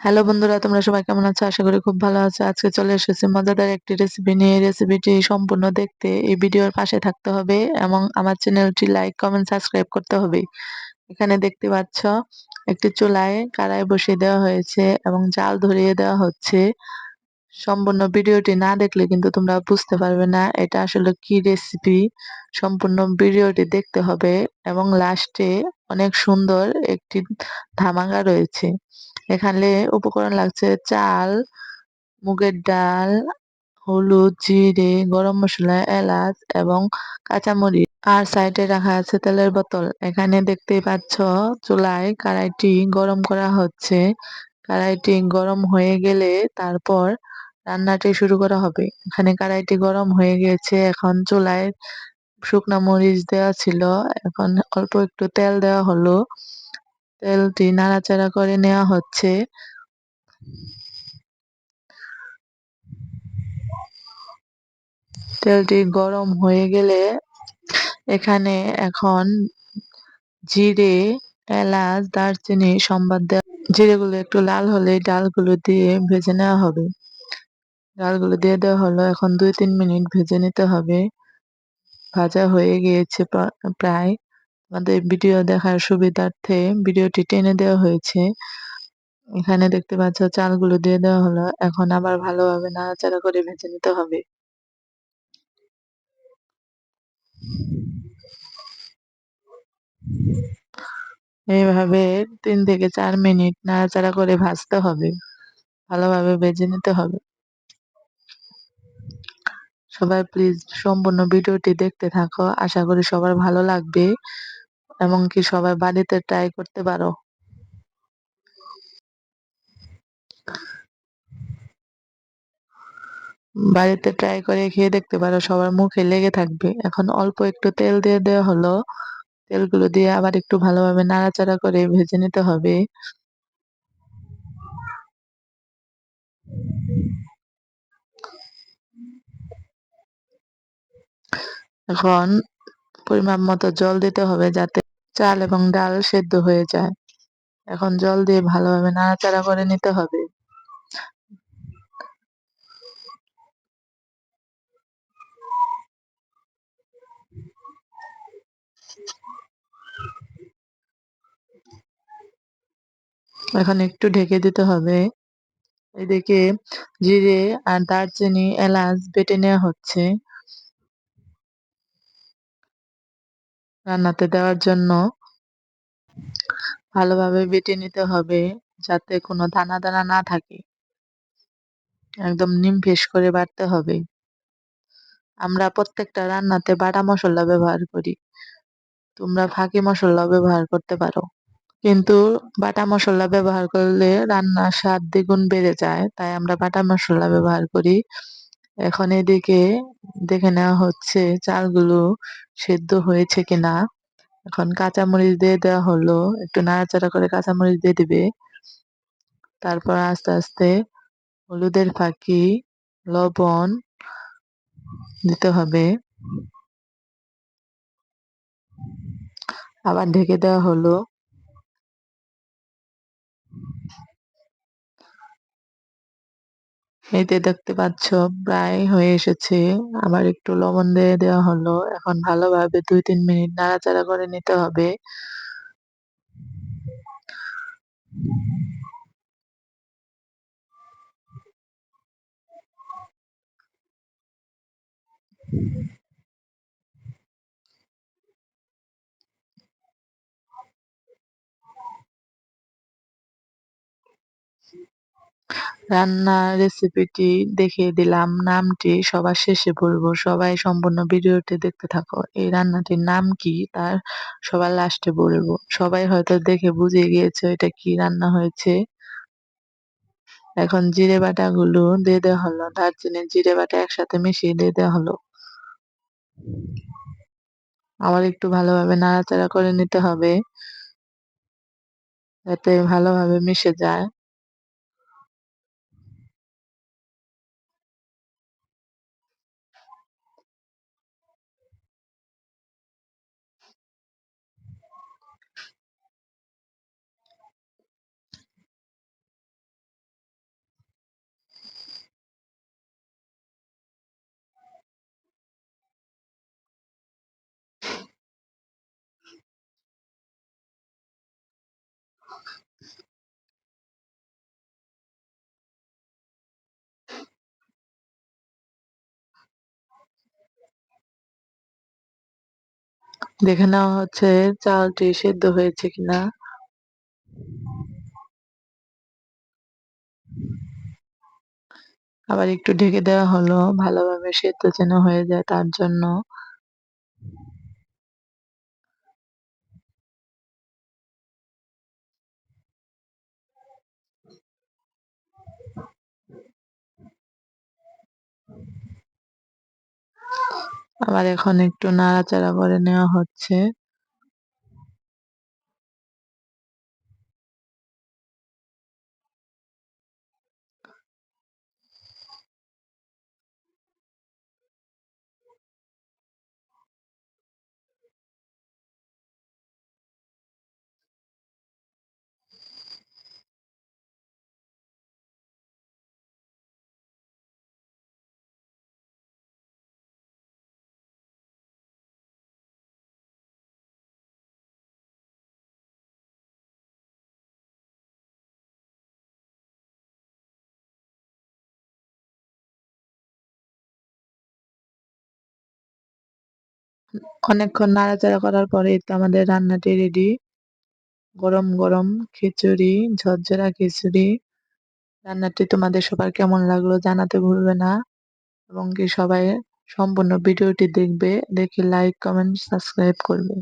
Hello বন্ধুরা, তোমরা সবাই কেমন আছো? আশা করি খুব ভালো আছো। আজকে চলে এসেছি মজাদার একটি রেসিপি নিয়ে। রেসিপিটি সম্পূর্ণ দেখতে এই ভিডিওর পাশে থাকতে হবে এবং আমার চ্যানেলটি লাইক কমেন্ট সাবস্ক্রাইব করতে হবে। এখানে দেখতে পাচ্ছ, একটি চুলায় কারাই বসিয়ে দেওয়া হয়েছে এবং জাল ধরিয়ে দেওয়া হচ্ছে। সম্পূর্ণ ভিডিওটি না দেখলে কিন্তু তোমরা বুঝতে পারবে না এটা আসলে কি রেসিপি সম্পূর্ণ ভিডিওটি দেখতে হবে এবং লাস্টে অনেক সুন্দর একটি ধামাকা রয়েছে। এখানে উপকরণ লাগছে চাল, মুগের ডাল, হলুদ, জিরে, গরম মশলা, এলাচ এবং কাঁচামরিচ। আর সাইডে রাখা আছে তেলের বোতল। এখানে দেখতেই পাচ্ছ চুলায় কড়াইটি গরম করা হচ্ছে। কড়াইটি গরম হয়ে গেলে তারপর রান্নাটি শুরু করা হবে। এখানে কড়াইটি গরম হয়ে গেছে। এখন চুলায় শুকনো মরিচ দেওয়া ছিল। এখন অল্প একটু তেল দেওয়া হলো। তেলটি নাড়াচাড়া করে নেওয়া হচ্ছে। তেলটি গরম হয়ে গেলে এখানে এখন জিরে, এলাচ, দারচিনি, সম্বাদ দেওয়া জিরেগুলো একটু লাল হলে ডালগুলো দিয়ে ভেজে নেওয়া হবে। ডালগুলো দিয়ে দেওয়া হলো এখন দুই তিন মিনিট ভেজে নিতে হবে। ভাজা হয়ে গিয়েছে প্রায়। আমাদের ভিডিও দেখার সুবিধার্থে ভিডিওটি টেনে দেওয়া হয়েছে। এখানে দেখতে পাচ্ছ চালগুলো দিয়ে দেওয়া হলো। এখন আবার ভালোভাবে নাড়াচাড়া করে ভেজে নিতে হবে। এইভাবে তিন থেকে চার মিনিট নাড়াচাড়া করে ভাজতে হবে। ভালোভাবে ভেজে নিতে হবে। সবাই প্লিজ সম্পূর্ণ ভিডিওটি দেখতে থাকো। আশা করি সবার ভালো লাগবে। এবং কি সবাই বাড়িতে ট্রাই করতে পারো? বাড়িতে ট্রাই করে খেয়ে দেখতে পারো, সবার মুখে লেগে থাকবে। এখন অল্প একটু তেল দিয়ে দেওয়া হলো। তেলগুলো দিয়ে আবার একটু ভালোভাবে নাড়াচাড়া করে ভেজে নিতে হবে। এখন পরিমাপ মতো জল দিতে হবে যাতে চাল এবং ডাল সেদ্ধ হয়ে যায়। এখন জল দিয়ে ভালোভাবে নাড়াচাড়া করে নিতে হবে। এখন একটু ঢেকে দিতে হবে। এদিকে জিরে আর দারচিনি এলাচ বেটে নেওয়া হচ্ছে। রান্নাতে দেওয়ার জন্য ভালোভাবে বেটে নিতে হবে যাতে কোনো দানা দানা না থাকে। একদম নিম ফেস করে বাটতে হবে। আমরা প্রত্যেকটা রান্নাতে বাটা মশলা ব্যবহার করি। তোমরা ফাঁকি মশলা ব্যবহার করতে পারো। কিন্তু বাটা মশলা ব্যবহার করলে রান্নার স্বাদ দ্বিগুণ বেড়ে যায়, তাই আমরা বাটা মশলা ব্যবহার করি। এখন এদিকে দেখে নেওয়া হচ্ছে চালগুলো সেদ্ধ হয়েছে কিনা। এখন কাঁচামরিচ দিয়ে দেওয়া হলো, একটু নাড়াচাড়া করে কাঁচামরিচ দিয়ে দিবে। তারপর আস্তে আস্তে হলুদের ফাঁকি, লবণ দিতে হবে। আবার ঢেকে দেওয়া হলো। এতে দেখতে পাচ্ছ, প্রায় হয়ে এসেছে। আবার একটু লবণ দিয়ে দেওয়া হলো। এখন ভালোভাবে দুই তিন মিনিট নাড়াচাড়া করে নিতে হবে। রান্নার রেসিপিটি দেখিয়ে দিলাম। নামটি সবার শেষে বলব। সবাই সম্পূর্ণ ভিডিওটি দেখতে থাকো। এই রান্নাটির নাম কি তার সবার লাস্টে বলব। সবাই হয়তো দেখে বুঝে গিয়েছে এটা কি রান্না হয়েছে। এখন জিরে বাটা গুলো দিয়ে দেওয়া হলো। দারচিনি জিরে বাটা একসাথে মিশিয়ে দিয়ে দেওয়া হলো। আবার একটু ভালোভাবে নাড়াচাড়া করে নিতে হবে। যাতে ভালোভাবে মিশে যায়। দেখে নেওয়া হচ্ছে চালটি সেদ্ধ হয়েছে কিনা। আবার একটু ঢেকে দেওয়া হলো, ভালোভাবে সেদ্ধ যেন হয়ে যায় তার জন্য। আবার এখন একটু নাড়াচাড়া করে নেওয়া হচ্ছে। অনেকক্ষণ নাড়াচাড়া করার পরে তো আমাদের রান্নাটি রেডি গরম গরম খিচুড়ি, ঝরঝরা খিচুড়ি। রান্নাটি তোমাদের সবার কেমন লাগল জানাতে ভুলবে না। এবং কি সবাই সম্পূর্ণ ভিডিওটি দেখবে, দেখে লাইক কমেন্ট সাবস্ক্রাইব করবে।